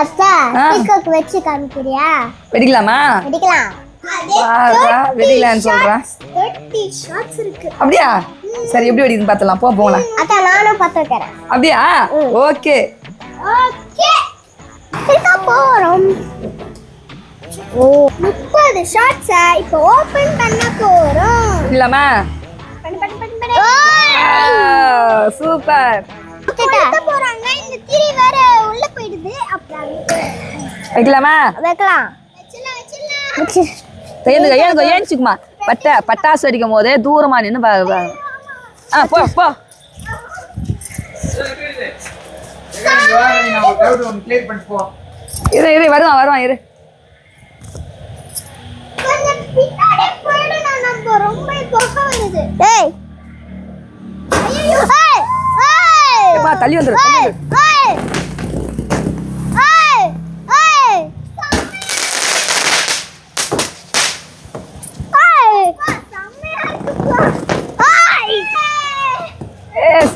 அத்தா. டிக்டாக் வச்சு காமிக்கிறியா? வெடிக்கலாமா? வெடிக்கலாம். வாடா, வெடிக்கலான்னு சொல்றேன். அப்படியா? சரி எப்படி வெடிக்குதுன்னு பார்த்துலாம் போ போகலாம் அத்தா நானும் பார்த்துக்கிறேன் அப்படியா? ஓகே. ஓகே. போறோம். ஓ முப்பது ஷார்ட்ஸை இப்போ ஓபன் பண்ண போறோம். இல்லாமா சூப்பர். வைக்கலாமா? வைக்கலாம். ஏந்துக்க ஏந்துக்க ஏஞ்சிக்குமா. பட்டை பட்டாசு வெடிக்கும் போதே தூரமா நின்று. ஆ போ போ. இரு இரு வருவான் வருவான் இரு. கொஞ்சம் பின்னாடி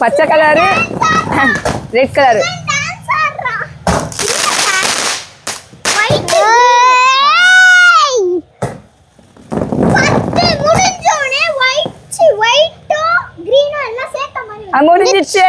பச்சை கலரு ரெட் கலரு முடிஞ்சிச்சு.